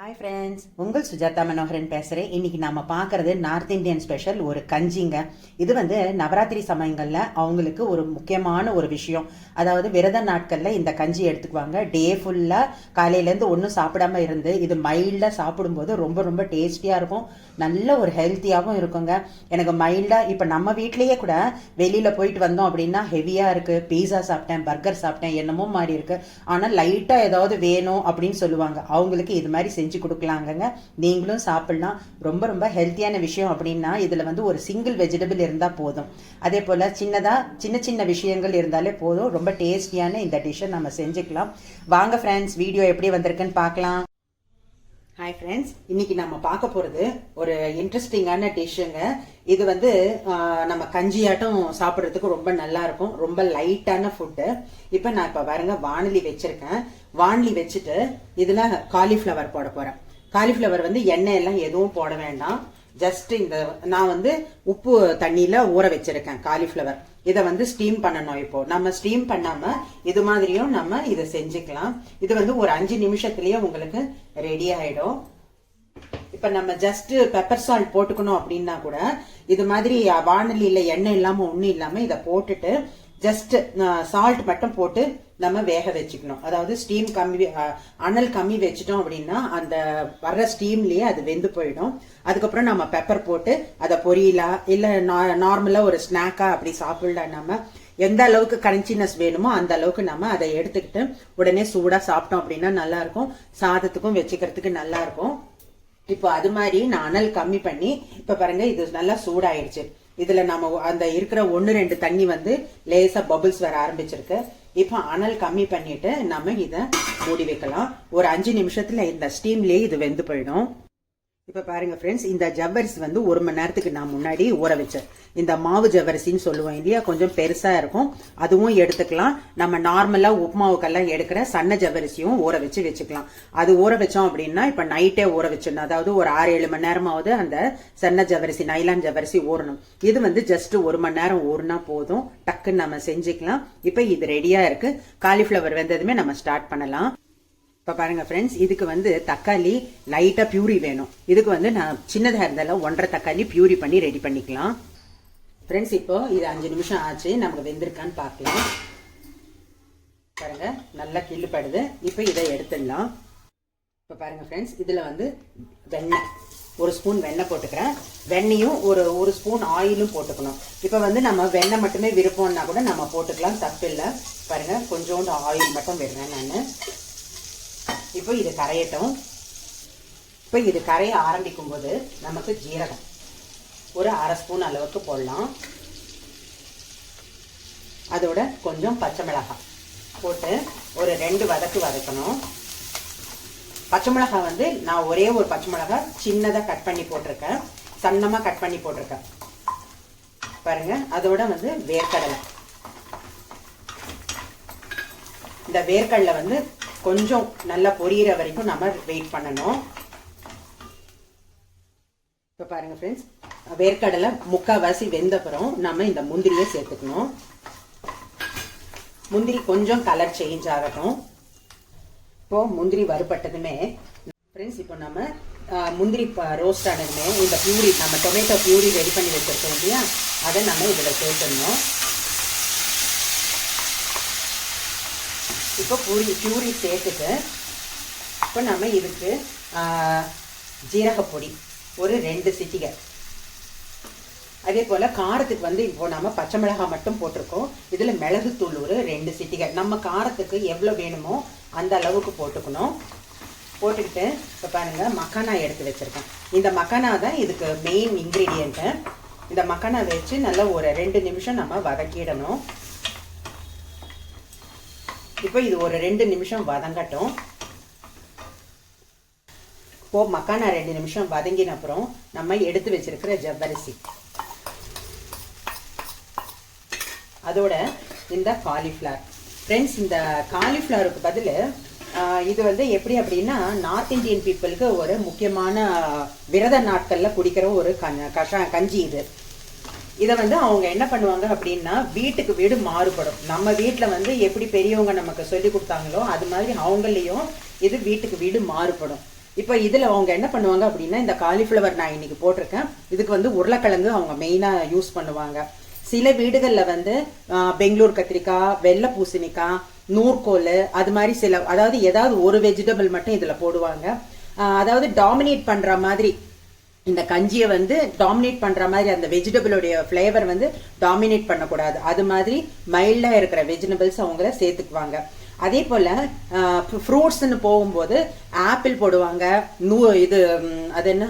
Hi friends உங்கள் சுஜாதா மனோகரன் பேசுகிறேன் இன்னைக்கு நாம் பார்க்குறது நார்த் இந்தியன் ஸ்பெஷல் ஒரு கஞ்சிங்க. இது வந்து நவராத்திரி சமயங்களில் அவங்களுக்கு ஒரு முக்கியமான ஒரு விஷயம். அதாவது விரத நாட்களில் இந்த கஞ்சி எடுத்துக்குவாங்க. டே ஃபுல்லாக காலையிலேருந்து ஒன்றும் சாப்பிடாம இருந்து இது மைல்டாக சாப்பிடும்போது ரொம்ப ரொம்ப டேஸ்டியாக இருக்கும். நல்ல ஒரு ஹெல்த்தியாகவும் இருக்குங்க. எனக்கு மைல்டாக இப்போ நம்ம வீட்லேயே கூட வெளியில் போயிட்டு வந்தோம் அப்படின்னா ஹெவியாக இருக்குது பீஸா சாப்பிட்டேன் பர்கர் சாப்பிட்டேன் என்னமோ மாதிரி இருக்குது ஆனால் லைட்டாக ஏதாவது வேணும் அப்படின்னு சொல்லுவாங்க. அவங்களுக்கு இது மாதிரி செஞ்சு செஞ்சு கொடுக்கலாங்கங்க. நீங்களும் சாப்பிடலாம். ரொம்ப ரொம்ப ஹெல்த்தியான விஷயம் அப்படின்னா இதில் வந்து ஒரு சிங்கிள் வெஜிடபிள் இருந்தால் போதும். அதே போல் சின்னதாக சின்ன சின்ன விஷயங்கள் இருந்தாலே போதும். ரொம்ப டேஸ்டியான இந்த டிஷ்ஷை நம்ம செஞ்சுக்கலாம். வாங்க ஃப்ரெண்ட்ஸ் வீடியோ எப்படி வந்திருக்குன்னு பார்க்கலாம். ஹாய் ஃப்ரெண்ட்ஸ் இன்னைக்கு நம்ம பார்க்க போகிறது ஒரு இன்ட்ரெஸ்டிங்கான டிஷ்ஷுங்க இது வந்து நம்ம கஞ்சியாட்டம் சாப்பிட்றதுக்கு ரொம்ப நல்லா இருக்கும். ரொம்ப லைட்டான ஃபுட்டு இப்போ நான் இப்போ பாருங்க வானொலி வச்சுருக்கேன். வானலி வச்சுட்டு இதில் காலிஃப்ளவர் போட போகிறேன் காலிஃப்ளவர் வந்து எண்ணெய் எல்லாம் எதுவும் போட வேண்டாம். ஜஸ்ட் இந்த நான் வந்து உப்பு தண்ணியில் ஊற வச்சிருக்கேன் காலிஃப்ளவர் இதை வந்து ஸ்டீம் பண்ணணும் இப்போ. நம்ம ஸ்டீம் பண்ணாம இது மாதிரியும் நம்ம இதை செஞ்சுக்கலாம். இது வந்து ஒரு அஞ்சு நிமிஷத்துலயே உங்களுக்கு ரெடி ஆயிடும். இப்ப நம்ம ஜஸ்ட் பெப்பர் சால்ட் போட்டுக்கணும் அப்படின்னா கூட இது மாதிரி வானலியில எண்ணெய் இல்லாம ஒன்றும் இல்லாம இதை போட்டுட்டு ஜஸ்ட் சால்ட் மட்டும் போட்டு நம்ம வேக வச்சுக்கணும். அதாவது ஸ்டீம் கம்மி அனல் கம்மி வச்சிட்டோம் அப்படின்னா அந்த வர்ற ஸ்டீம்லேயே அது வெந்து போயிடும். அதுக்கப்புறம் நம்ம பெப்பர் போட்டு அதை பொரியலா இல்லை நார்மலாக ஒரு ஸ்நாக்காக அப்படி சாப்பிடலாம் நம்ம எந்த அளவுக்கு கரன்ச்சினஸ் வேணுமோ அந்த அளவுக்கு நம்ம அதை எடுத்துக்கிட்டு உடனே சூடாக சாப்பிட்டோம் அப்படின்னா நல்லா இருக்கும் சாதத்துக்கும் வச்சுக்கிறதுக்கு நல்லா இருக்கும் இப்போ அது மாதிரி நான் அனல் கம்மி பண்ணி இப்போ பாருங்க இது நல்லா சூடாயிடுச்சு இதில் நம்ம அந்த இருக்கிற ஒன்று ரெண்டு தண்ணி வந்து லேசாக பபுள்ஸ் வர ஆரம்பிச்சிருக்கு. இப்போ அனல் கம்மி பண்ணிட்டு நம்ம இதை மூடி வைக்கலாம். ஒரு அஞ்சு நிமிஷத்துல இந்த ஸ்டீம்லயே இது வெந்து போயிடும். இப்போ பாருங்க ஃப்ரெண்ட்ஸ் இந்த ஜவ்வரிசி வந்து ஒரு மணி நேரத்துக்கு நான் முன்னாடி ஊற வச்சேன். இந்த மாவு ஜவ்வரிசின்னு சொல்லுவோம் இல்லையா? கொஞ்சம் பெருசாக இருக்கும். அதுவும் எடுத்துக்கலாம். நம்ம நார்மலாக உப்புமாவுக்கெல்லாம் எடுக்கிற சன்ன ஜவ்வரிசியும் ஊற வச்சு வச்சுக்கலாம். அது ஊற வச்சோம் அப்படின்னா இப்போ நைட்டே ஊற வச்சிடணும். அதாவது ஒரு ஆறு ஏழு மணி நேரமாவது அந்த சன்ன ஜவ்வரிசி நைலான் ஜவ்வரிசி ஊறணும். இது வந்து ஜஸ்ட் ஒரு மணி நேரம் ஊறினா போதும். டக்குன்னு நம்ம செஞ்சுக்கலாம். இப்போ இது ரெடியாக இருக்குது காலிஃபிளவர் வெந்ததுமே நம்ம ஸ்டார்ட் பண்ணலாம். இப்போ பாருங்க ஃப்ரெண்ட்ஸ் இதுக்கு வந்து தக்காளி லைட்டாக பியூரி வேணும். இதுக்கு வந்து நான் சின்னதாக இருந்தாலும் ஒன்றரை தக்காளி பியூரி பண்ணி ரெடி பண்ணிக்கலாம். ஃப்ரெண்ட்ஸ் இப்போ இது அஞ்சு நிமிஷம் ஆச்சு நமக்கு வெந்திருக்கான்னு பார்க்கலாம். பாருங்க நல்லா கிள்ளுப்படுது இப்போ இதை எடுத்துடலாம். இப்போ பாருங்க ஃப்ரெண்ட்ஸ் இதில் வந்து வெண்ணெய். ஒரு ஸ்பூன் வெண்ணெய் போட்டுக்கிறேன். வெண்ணையும் ஒரு ஒரு ஸ்பூன் ஆயிலும் போட்டுக்கணும். இப்போ வந்து நம்ம வெண்ணெய் மட்டுமே விருப்பம்னா கூட நம்ம போட்டுக்கலாம் தப்பு இல்லை பாருங்க கொஞ்சோண்டு ஆயில் மட்டும் விடுறேன் நான். இப்போ இது கரையட்டும். இப்போ இது கரைய ஆரம்பிக்கும் போது நமக்கு ஜீரகம். ஒரு அரை ஸ்பூன் அளவுக்கு போடலாம். அதோட கொஞ்சம் பச்சை மிளகாய் போட்டு ஒரு ரெண்டு வதக்கு வதக்கணும். பச்சை மிளகாய் வந்து நான் ஒரே ஒரு பச்சை மிளகாய் சின்னதாக கட் பண்ணி போட்டிருக்கேன். சன்னமாக கட் பண்ணி போட்டிருக்கேன். பாருங்க அதோட வந்து வேர்க்கடலை. இந்த வேர்க்கடலை வந்து கொஞ்சம் நல்லா பொரியிற வரைக்கும் நம்ம வெயிட் பண்ணணும். இப்போ பாருங்க ஃப்ரெண்ட்ஸ் வேர்க்கடலை முக்கால்வாசி வெந்தப்புறம் நம்ம இந்த முந்திரியை சேர்த்துக்கணும். முந்திரி கொஞ்சம் கலர் சேஞ்ச் ஆகட்டும். இப்போ முந்திரி வறுபட்டதுமே ஃப்ரெண்ட்ஸ் இப்போ நம்ம முந்திரி ரோஸ்ட் ஆனதுமே இந்த பியூரி நம்ம டொமேட்டோ பியூரி ரெடி பண்ணி வச்சிருக்கோம் இல்லையா? அதை நம்ம இதில் சேர்த்துடணும். இப்போ பூரி பியூரி சேர்த்துட்டு இப்போ நம்ம இதுக்கு ஜீரகப்பொடி ஒரு ரெண்டு சிட்டிகை. அதே போல் காரத்துக்கு வந்து இப்போ நம்ம பச்சை மிளகாய் மட்டும் போட்டிருக்கோம். இதில் மிளகுத்தூள் ஒரு ரெண்டு சிட்டிகை. நம்ம காரத்துக்கு எவ்வளோ வேணுமோ அந்த அளவுக்கு போட்டுக்கணும். போட்டுக்கிட்டு இப்போ பாருங்கள் மக்கானா எடுத்து வச்சுருக்கேன். இந்த மக்கானா தான் இதுக்கு மெயின் இன்க்ரீடியண்ட்டு இந்த மக்கானா வச்சு நல்லா ஒரு ரெண்டு நிமிஷம் நம்ம வதக்கிடணும். இப்போ இது ஒரு ரெண்டு நிமிஷம் வதங்கட்டும். இப்போ மக்கானா ரெண்டு நிமிஷம் வதங்கின அப்புறம் நம்ம எடுத்து வச்சிருக்கிற ஜவ்வரிசி. அதோட இந்த காலிஃப்ளவர் ஃப்ரெண்ட்ஸ் இந்த காலிஃப்ளவருக்கு பதில் இது வந்து எப்படி அப்படின்னா நார்த் இந்தியன் பீப்புளுக்கு ஒரு முக்கியமான விரத நாட்களில் குடிக்கிற ஒரு கஷா கஞ்சி இது. இதை வந்து அவங்க என்ன பண்ணுவாங்க அப்படின்னா வீட்டுக்கு வீடு மாறுபடும். நம்ம வீட்டில் வந்து எப்படி பெரியவங்க நமக்கு சொல்லி கொடுத்தாங்களோ அது மாதிரி அவங்களையும் இது வீட்டுக்கு வீடு மாறுபடும். இப்போ இதில் அவங்க என்ன பண்ணுவாங்க அப்படின்னா இந்த காலிஃப்ளவர் நான் இன்னைக்கு போட்டிருக்கேன். இதுக்கு வந்து உருளைக்கிழங்கு அவங்க மெயினாக யூஸ் பண்ணுவாங்க. சில வீடுகளில் வந்து பெங்களூர் கத்திரிக்காய் வெள்ளை பூசணிக்காய் நூற்கோல் அது மாதிரி சில அதாவது ஏதாவது ஒரு வெஜிடபிள் மட்டும் இதில் போடுவாங்க. அதாவது டாமினேட் பண்ணுற மாதிரி இந்த கஞ்சியை வந்து டாமினேட் பண்ணுற மாதிரி அந்த வெஜிடபிளுடைய ஃப்ளேவர் வந்து டாமினேட் பண்ணக்கூடாது. அது மாதிரி மைல்டாக இருக்கிற வெஜிடபிள்ஸ் அவங்கள சேர்த்துக்குவாங்க. அதே போல் ஃப்ரூட்ஸ்னு போகும்போது ஆப்பிள் போடுவாங்க. நூ இது அது என்ன?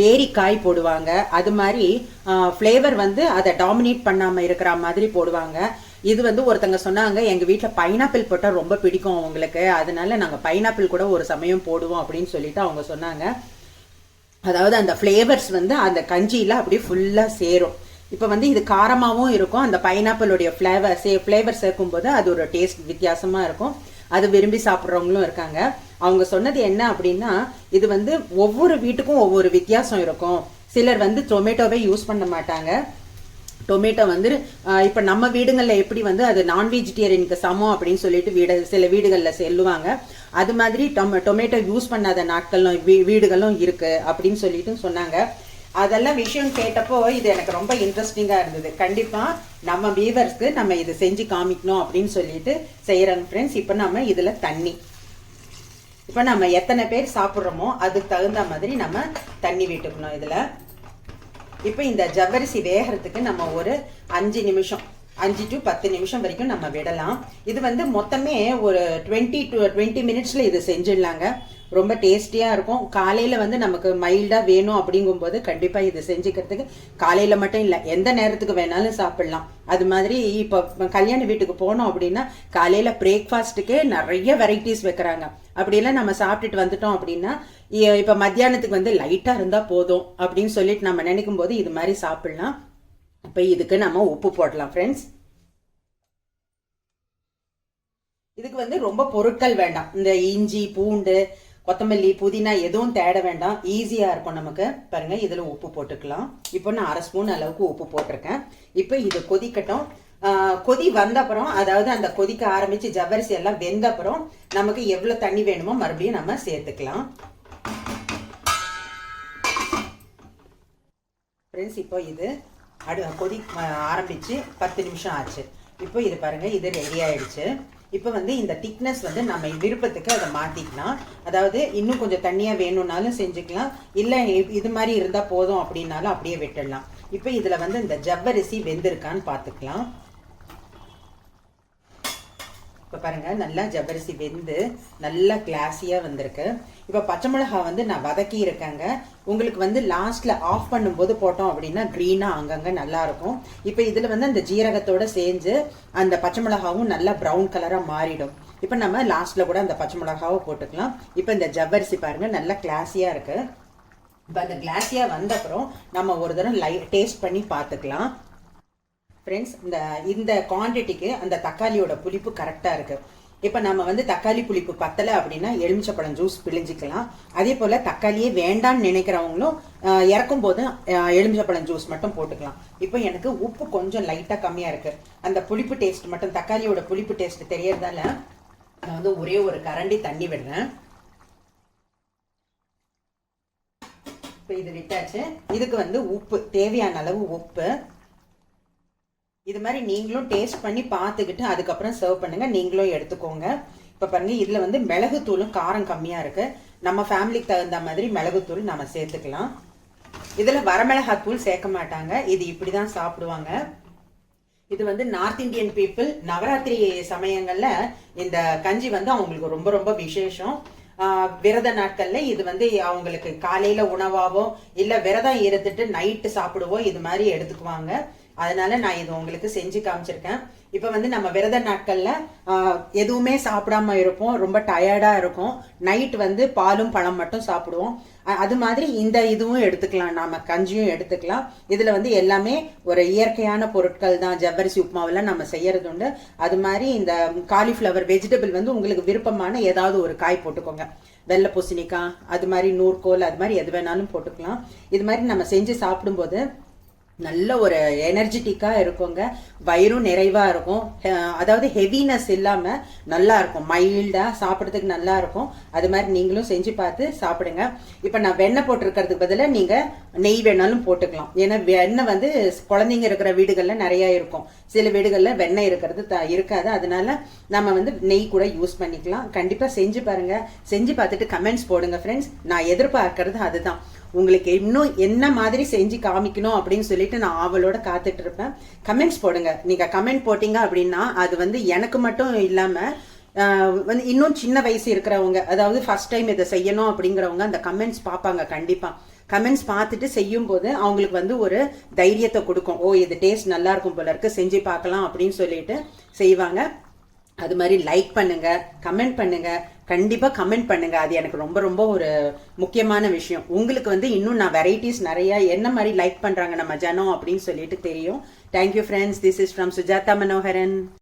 பேரிக்காய் போடுவாங்க. அது மாதிரி ஃப்ளேவர் வந்து அதை டாமினேட் பண்ணாமல் இருக்கிற மாதிரி போடுவாங்க. இது வந்து ஒருத்தங்க சொன்னாங்க எங்க வீட்டில் பைனாப்பிள் போட்டால் ரொம்ப பிடிக்கும் அவங்களுக்கு. அதனால நாங்கள் பைனாப்பிள் கூட ஒரு சமயம் போடுவோம் அப்படின்னு சொல்லிட்டு அவங்க சொன்னாங்க. அதாவது அந்த ஃப்ளேவர்ஸ் வந்து அந்த கஞ்சியில் அப்படியே ஃபுல்லாக சேரும். இப்போ வந்து இது காரமாகவும் இருக்கும். அந்த பைனாப்பிளுடைய ஃப்ளேவர் சே ஃப்ளேவர் சேர்க்கும்போது அது ஒரு டேஸ்ட் வித்தியாசமாக இருக்கும். அது விரும்பி சாப்பிட்றவங்களும் இருக்காங்க. அவங்க சொன்னது என்ன அப்படின்னா இது வந்து ஒவ்வொரு வீட்டுக்கும் ஒவ்வொரு வித்தியாசம் இருக்கும். சிலர் வந்து டொமேட்டோவே யூஸ் பண்ண மாட்டாங்க. டொமேட்டோ வந்து இப்போ நம்ம வீடுங்களில் எப்படி வந்து அது நான் வெஜிடேரியனுக்கு சமம் அப்படின்னு சொல்லிட்டு வீடு சில வீடுகளில் சொல்லுவாங்க. அது மாதிரி டொம டொமேட்டோ யூஸ் பண்ணாத நாட்களும் வீ- வீடுகளும் இருக்குது அப்படின்னு சொல்லிட்டு சொன்னாங்க. அதெல்லாம் விஷயம் கேட்டப்போ இது எனக்கு ரொம்ப இன்ட்ரெஸ்டிங்காக இருந்தது. கண்டிப்பாக நம்ம வீவர்ஸ்க்கு நம்ம இது செஞ்சு காமிக்கணும் அப்படின்னு சொல்லிட்டு செய்கிறாங்க ஃப்ரெண்ட்ஸ் இப்போ நம்ம இதில் தண்ணி. இப்போ நம்ம எத்தனை பேர் சாப்பிட்றோமோ அதுக்கு தகுந்த மாதிரி நம்ம தண்ணி விட்டுக்கணும் இதில். இப்போ இந்த ஜவ்வரிசி வேகிறதுக்கு நம்ம ஒரு அஞ்சு நிமிஷம். அஞ்சு டு பத்து நிமிஷம் வரைக்கும் நம்ம விடலாம். இது வந்து மொத்தமே ஒரு டுவெண்ட்டி டு டுவெண்ட்டி மினிட்ஸில் இது செஞ்சிடலாங்க. ரொம்ப டேஸ்டியாக இருக்கும். காலையில் வந்து நமக்கு மைல்டாக வேணும் அப்படிங்கும்போது கண்டிப்பாக இது செஞ்சுக்கிறதுக்கு காலையில் மட்டும் இல்லை எந்த நேரத்துக்கு வேணாலும் சாப்பிட்லாம். அது மாதிரி இப்போ கல்யாண வீட்டுக்கு போனோம் அப்படின்னா காலையில் பிரேக்ஃபாஸ்ட்டுக்கே நிறைய வெரைட்டிஸ் வைக்கிறாங்க. அப்படியெல்லாம் நம்ம சாப்பிட்டுட்டு வந்துட்டோம் அப்படின்னா இப்போ மத்தியானத்துக்கு வந்து லைட்டாக இருந்தால் போதும் அப்படின்னு சொல்லிட்டு நம்ம நினைக்கும் போது இது மாதிரி சாப்பிட்லாம். இப்போ இதுக்கு நம்ம உப்பு போடலாம் ஃப்ரெண்ட்ஸ் இதுக்கு வந்து ரொம்ப பொருட்கள் வேண்டாம். இந்த இஞ்சி பூண்டு கொத்தமல்லி புதினா எதுவும் தேட வேண்டாம். ஈஸியா இருக்கும் நமக்கு. பாருங்க இதுல உப்பு போட்டுக்கலாம். இப்போ நான் அரை ஸ்பூன் அளவுக்கு உப்பு போட்டிருக்கேன். இப்போ இது கொதிக்கட்டும். கொதி வந்த அப்புறம் அதாவது அந்த கொதிக்க ஆரம்பிச்சு ஜவ்வரிசி எல்லாம் வெந்த அப்புறம் நமக்கு எவ்வளவு தண்ணி வேணுமோ மறுபடியும் நம்ம சேர்த்துக்கலாம். ஃப்ரெண்ட்ஸ் இப்போ இது அடு கொதி ஆரம்பித்து ஆரம்பிச்சு பத்து நிமிஷம் ஆச்சு. இப்போ இது பாருங்கள் இது ரெடி ஆயிடுச்சு. இப்போ வந்து இந்த திக்னஸ் வந்து நம்ம விருப்பத்துக்கு அதை மாற்றிக்கலாம் அதாவது இன்னும் கொஞ்சம் தண்ணியாக வேணும்னாலும் செஞ்சுக்கலாம். இல்லை இது மாதிரி இருந்தால் போதும் அப்படின்னாலும் அப்படியே விட்டுடலாம். இப்போ இதில் வந்து இந்த ஜவ்வரிசி வெந்திருக்கான்னு பார்த்துக்கலாம். இப்போ பாருங்கள் நல்லா ஜவ்வரிசி வெந்து நல்லா கிளாஸியாக வந்திருக்கு. இப்போ பச்சை மிளகா வந்து நான் வதக்கி இருக்கேங்க. உங்களுக்கு வந்து லாஸ்ட்டில் ஆஃப் பண்ணும்போது போட்டோம் அப்படின்னா க்ரீனாக அங்கங்கே நல்லாயிருக்கும் இப்போ இதில் வந்து அந்த ஜீரகத்தோடு சேர்ந்து அந்த பச்சை மிளகாவும் நல்லா ப்ரௌன் கலராக மாறிடும். இப்போ நம்ம லாஸ்ட்டில் கூட அந்த பச்சை மிளகாவை போட்டுக்கலாம். இப்போ இந்த ஜவ்வரிசி பாருங்கள் நல்லா கிளாஸியாக இருக்குது இப்போ அந்த கிளாஸியாக வந்த அப்புறம் நம்ம ஒரு தடவை லை டேஸ்ட் பண்ணி பார்த்துக்கலாம். ஃப்ரெண்ட்ஸ் இந்த இந்த குவாண்டிட்டிக்கு அந்த தக்காளியோட புளிப்பு கரெக்டாக இருக்குது இப்போ நம்ம வந்து தக்காளி புளிப்பு பத்தலை அப்படின்னா எலுமிச்சப்பழம் ஜூஸ் பிழிஞ்சிக்கலாம். அதே போல் தக்காளியே வேண்டாம்னு நினைக்கிறவங்களும் இறக்கும் போது எலுமிச்சப்பழம் ஜூஸ் மட்டும் போட்டுக்கலாம். இப்போ எனக்கு உப்பு கொஞ்சம் லைட்டாக கம்மியாக இருக்குது அந்த புளிப்பு டேஸ்ட் மட்டும் தக்காளியோட புளிப்பு டேஸ்ட் தெரியறதால நான் வந்து ஒரே ஒரு கரண்டி தண்ணி விடுறேன். இப்போ இது விட்டாச்சு. இதுக்கு வந்து உப்பு தேவையான அளவு உப்பு. இது மாதிரி நீங்களும் டேஸ்ட் பண்ணி பார்த்துக்கிட்டு அதுக்கப்புறம் சர்வ் பண்ணுங்க. நீங்களும் எடுத்துக்கோங்க. இப்போ பாருங்க இதில் வந்து மிளகுத்தூளும் காரம் கம்மியாக இருக்கு. நம்ம ஃபேமிலிக்கு தகுந்த மாதிரி மிளகுத்தூள் நம்ம சேர்த்துக்கலாம். இதில் வரமிளகாத்தூள் சேர்க்க மாட்டாங்க. இது இப்படி தான் சாப்பிடுவாங்க. இது வந்து நார்த் இந்தியன் பீப்புள் நவராத்திரி சமயங்களில் இந்த கஞ்சி வந்து அவங்களுக்கு ரொம்ப ரொம்ப விசேஷம். விரத நாட்களில் இது வந்து அவங்களுக்கு காலையில் உணவாவோ இல்லை விரதம் இருந்துட்டு நைட்டு சாப்பிடுவோம் இது மாதிரி எடுத்துக்குவாங்க. அதனால நான் இது உங்களுக்கு செஞ்சு காமிச்சிருக்கேன். இப்போ வந்து நம்ம விரத நாட்கள்ல எதுவுமே சாப்பிடாம இருப்போம். ரொம்ப டயர்டா இருக்கும். நைட் வந்து பாலும் பழம் மட்டும் சாப்பிடுவோம். அது மாதிரி இந்த இதுவும் எடுத்துக்கலாம். நாம கஞ்சியும் எடுத்துக்கலாம். இதுல வந்து எல்லாமே ஒரு இயற்கையான பொருட்கள் தான். ஜவ்வரிசி உப்புமாவெல்லாம் நம்ம செய்யறது உண்டு. அது மாதிரி இந்த காலிஃப்ளவர் வெஜிடபிள் வந்து உங்களுக்கு விருப்பமான ஏதாவது ஒரு காய் போட்டுக்கோங்க. வெள்ளை பூசணிக்காய் அது மாதிரி நூற்கோல் அது மாதிரி எது வேணாலும் போட்டுக்கலாம். இது மாதிரி நம்ம செஞ்சு சாப்பிடும்போது நல்ல ஒரு எனர்ஜெட்டிக்காக இருக்குங்க. வயிறும் நிறைவாக இருக்கும். அதாவது ஹெவினஸ் இல்லாமல் நல்லா இருக்கும். மைல்டாக சாப்பிட்றதுக்கு நல்லா இருக்கும். அது மாதிரி நீங்களும் செஞ்சு பார்த்து சாப்பிடுங்க. இப்போ நான் வெண்ணெய் போட்டிருக்கிறதுக்கு பதிலாக நீங்கள் நெய் வேணாலும் போட்டுக்கலாம். ஏன்னா வெண்ணெய் வந்து குழந்தைங்க இருக்கிற வீடுகளில் நிறைய இருக்கும். சில வீடுகளில் வெண்ணெய் இருக்கிறது த- இருக்காது. அதனால நம்ம வந்து நெய் கூட யூஸ் பண்ணிக்கலாம். கண்டிப்பாக செஞ்சு பாருங்க. செஞ்சு பார்த்துட்டு கமெண்ட்ஸ் போடுங்க ஃப்ரெண்ட்ஸ் நான் எதிர்பார்க்கறது அதுதான். உங்களுக்கு இன்னும் என்ன மாதிரி செஞ்சு காமிக்கணும் அப்படின்னு சொல்லிட்டு நான் ஆவலோட காத்துட்டு இருப்பேன். கமெண்ட்ஸ் போடுங்க. நீங்க கமெண்ட் போட்டீங்க அப்படின்னா அது வந்து எனக்கு மட்டும் இல்லாம வந்து இன்னும் சின்ன வயசு இருக்கிறவங்க அதாவது ஃபர்ஸ்ட் டைம் இதை செய்யணும் அப்படிங்கிறவங்க அந்த கமெண்ட்ஸ் பார்ப்பாங்க கண்டிப்பாக கமெண்ட்ஸ் பார்த்துட்டு செய்யும் போது அவங்களுக்கு வந்து ஒரு தைரியத்தை கொடுக்கும். ஓ இது டேஸ்ட் நல்லா இருக்கும் போல இருக்கு செஞ்சு பார்க்கலாம் அப்படின்னு சொல்லிட்டு செய்வாங்க. அது மாதிரி லைக் பண்ணுங்க கமெண்ட் பண்ணுங்க கண்டிப்பாக கமெண்ட் பண்ணுங்க. அது எனக்கு ரொம்ப ரொம்ப ஒரு முக்கியமான விஷயம். உங்களுக்கு வந்து இன்னும் நான் வெரைட்டிஸ் நிறைய என்ன மாதிரி லைக் பண்றாங்க நம்ம ஜனம் அப்படின்னு சொல்லிட்டு தெரியும். Thank you friends this is from Sujatha Manoharan